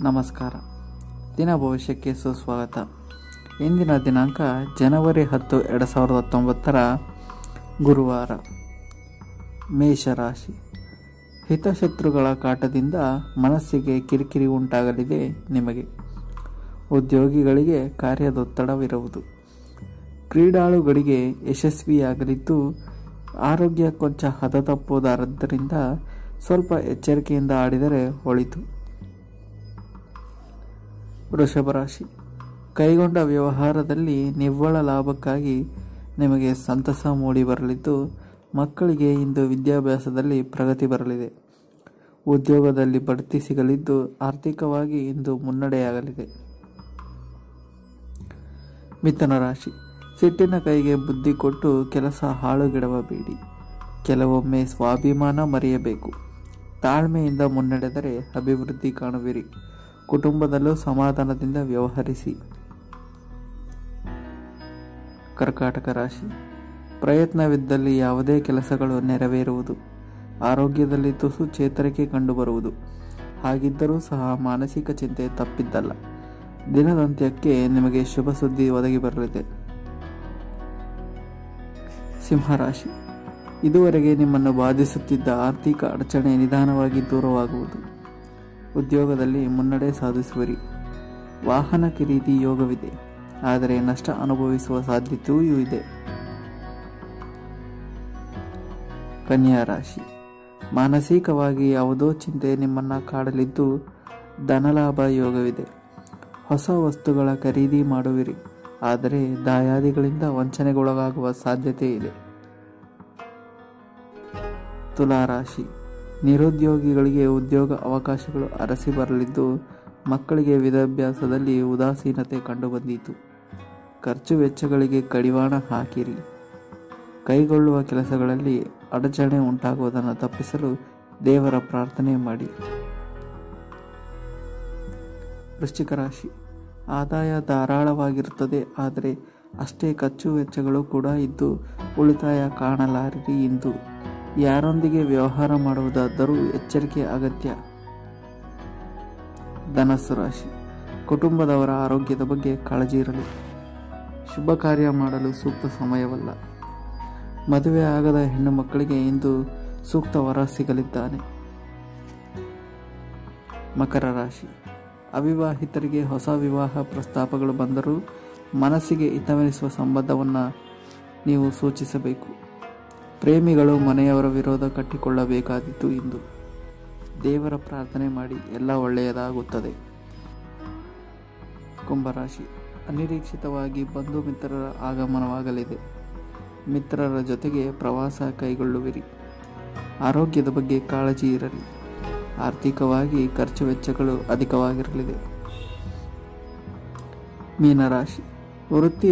ನಮಸ್ಕಾರ. ದಿನ ಭವಿಷ್ಯಕ್ಕೆ ಸುಸ್ವಾಗತ. ಇಂದಿನ ದಿನಾಂಕ ಜನವರಿ ಹತ್ತು, ಎರಡು ಸಾವಿರದ ಹತ್ತೊಂಬತ್ತರ ಗುರುವಾರ. ಮೇಷರಾಶಿ. ಹಿತಶತ್ರುಗಳ ಕಾಟದಿಂದ ಮನಸ್ಸಿಗೆ ಕಿರಿಕಿರಿ ಉಂಟಾಗಲಿದೆ ನಿಮಗೆ. ಉದ್ಯೋಗಿಗಳಿಗೆ ಕಾರ್ಯದೊತ್ತಡವಿರುವುದು. ಕ್ರೀಡಾಳುಗಳಿಗೆ ಯಶಸ್ವಿಯಾಗಲಿದ್ದು, ಆರೋಗ್ಯ ಕೊಂಚ ಹದತಪ್ಪುವುದಾದ್ದರಿಂದ ಸ್ವಲ್ಪ ಎಚ್ಚರಿಕೆಯಿಂದ ಆಡಿದರೆ ಒಳಿತು. ವೃಷಭ ರಾಶಿ ಕೈಗೊಂಡ ವ್ಯವಹಾರದಲ್ಲಿ ನಿವ್ವಳ ಲಾಭಕ್ಕಾಗಿ ನಿಮಗೆ ಸಂತಸ ಮೂಡಿ ಬರಲಿದ್ದು, ಮಕ್ಕಳಿಗೆ ಇಂದು ವಿದ್ಯಾಭ್ಯಾಸದಲ್ಲಿ ಪ್ರಗತಿ ಬರಲಿದೆ. ಉದ್ಯೋಗದಲ್ಲಿ ಬಡ್ತಿ ಸಿಗಲಿದ್ದು, ಆರ್ಥಿಕವಾಗಿ ಇಂದು ಮುನ್ನಡೆಯಾಗಲಿದೆ. ಮಿಥುನ ರಾಶಿ. ಸಿಟ್ಟಿನ ಕೈಗೆ ಬುದ್ಧಿ ಕೊಟ್ಟು ಕೆಲಸ ಹಾಳುಗೆಡವಬೇಡಿ ಕೆಲವೊಮ್ಮೆ ಸ್ವಾಭಿಮಾನ ಮರೆಯಬೇಕು. ತಾಳ್ಮೆಯಿಂದ ಮುನ್ನಡೆದರೆ ಅಭಿವೃದ್ಧಿ ಕಾಣುವಿರಿ. ಕುಟುಂಬದಲ್ಲೂ ಸಮಾಧಾನದಿಂದ ವ್ಯವಹರಿಸಿ. ಕರ್ಕಾಟಕ ರಾಶಿ. ಪ್ರಯತ್ನವಿದ್ದಲ್ಲಿ ಯಾವುದೇ ಕೆಲಸಗಳು ನೆರವೇರುವುದು. ಆರೋಗ್ಯದಲ್ಲಿ ತುಸು ಚೇತರಿಕೆ ಕಂಡುಬರುವುದು. ಹಾಗಿದ್ದರೂ ಸಹ ಮಾನಸಿಕ ಚಿಂತೆ ತಪ್ಪಿದ್ದಲ್ಲ. ದಿನದಂತ್ಯಕ್ಕೆ ನಿಮಗೆ ಶುಭ ಸುದ್ದಿ ಒದಗಿ ಬರಲಿದೆ. ಸಿಂಹರಾಶಿ. ಇದುವರೆಗೆ ನಿಮ್ಮನ್ನು ಬಾಧಿಸುತ್ತಿದ್ದ ಆರ್ಥಿಕ ಅಡಚಣೆ ನಿಧಾನವಾಗಿ ದೂರವಾಗುವುದು. ಉದ್ಯೋಗದಲ್ಲಿ ಮುನ್ನಡೆ ಸಾಧಿಸುವಿರಿ. ವಾಹನ ಖರೀದಿ ಯೋಗವಿದೆ, ಆದರೆ ನಷ್ಟ ಅನುಭವಿಸುವ ಸಾಧ್ಯತೆಯೂ ಇದೆ. ಕನ್ಯಾ ರಾಶಿ. ಮಾನಸಿಕವಾಗಿ ಯಾವುದೋ ಚಿಂತೆ ನಿಮ್ಮನ್ನು ಕಾಡಲಿದ್ದು ಧನಲಾಭ ಯೋಗವಿದೆ. ಹೊಸ ವಸ್ತುಗಳ ಖರೀದಿ ಮಾಡುವಿರಿ, ಆದರೆ ದಾಯಾದಿಗಳಿಂದ ವಂಚನೆಗೊಳಗಾಗುವ ಸಾಧ್ಯತೆ ಇದೆ. ತುಲಾರಾಶಿ ನಿರುದ್ಯೋಗಿಗಳಿಗೆ ಉದ್ಯೋಗ ಅವಕಾಶಗಳು ಅರಸಿ ಬರಲಿದ್ದು, ಮಕ್ಕಳಿಗೆ ವಿದ್ಯಾಭ್ಯಾಸದಲ್ಲಿ ಉದಾಸೀನತೆ ಕಂಡುಬಂದಿತು. ಖರ್ಚು ವೆಚ್ಚಗಳಿಗೆ ಕಡಿವಾಣ ಹಾಕಿರಿ. ಕೈಗೊಳ್ಳುವ ಕೆಲಸಗಳಲ್ಲಿ ಅಡಚಣೆ ಉಂಟಾಗುವುದನ್ನು ತಪ್ಪಿಸಲು ದೇವರ ಪ್ರಾರ್ಥನೆ ಮಾಡಿ. ವೃಶ್ಚಿಕ ರಾಶಿ. ಆದಾಯ ಧಾರಾಳವಾಗಿರುತ್ತದೆ, ಆದರೆ ಅಷ್ಟೇ ಖರ್ಚು ವೆಚ್ಚಗಳು ಕೂಡ ಇದ್ದು, ಉಳಿತಾಯ ಕಾಣಲಾರಿರಿ ಇಂದು. ಯಾರೊಂದಿಗೆ ವ್ಯವಹಾರ ಮಾಡುವುದಾದರೂ ಎಚ್ಚರಿಕೆ, ಅಗತ್ಯ. ಧನಸ್ಸು ರಾಶಿ. ಕುಟುಂಬದವರ ಆರೋಗ್ಯದ ಬಗ್ಗೆ ಕಾಳಜಿ ಇರಲಿ. ಶುಭ ಕಾರ್ಯ ಮಾಡಲು ಸೂಕ್ತ ಸಮಯವಲ್ಲ. ಮದುವೆ ಆಗದ ಹೆಣ್ಣು ಮಕ್ಕಳಿಗೆ ಇಂದು ಸೂಕ್ತ ವರ ಸಿಗಲಿದ್ದಾನೆ. ಮಕರ ರಾಶಿ. ಅವಿವಾಹಿತರಿಗೆ ಹೊಸ ವಿವಾಹ ಪ್ರಸ್ತಾಪಗಳು ಬಂದರೂ ಮನಸ್ಸಿಗೆ ಹಿತವೆನಿಸುವ ಸಂಬಂಧವನ್ನು ನೀವು ಸೂಚಿಸಬೇಕು. ಪ್ರೇಮಿಗಳು ಮನೆಯವರ ವಿರೋಧ ಕಟ್ಟಿಕೊಳ್ಳಬೇಕಾದೀತು ಇಂದು. ದೇವರ ಪ್ರಾರ್ಥನೆ ಮಾಡಿ ಎಲ್ಲ ಒಳ್ಳೆಯದಾಗುತ್ತದೆ. ಕುಂಭರಾಶಿ. ಅನಿರೀಕ್ಷಿತವಾಗಿ ಬಂಧು ಮಿತ್ರರ ಆಗಮನವಾಗಲಿದೆ. ಮಿತ್ರರ ಜೊತೆಗೆ ಪ್ರವಾಸ ಕೈಗೊಳ್ಳುವಿರಿ. ಆರೋಗ್ಯದ ಬಗ್ಗೆ ಕಾಳಜಿ ಇರಲಿ. ಆರ್ಥಿಕವಾಗಿ ಖರ್ಚು ವೆಚ್ಚಗಳು ಅಧಿಕವಾಗಿರಲಿದೆ. ಮೀನರಾಶಿ. ವೃತ್ತಿ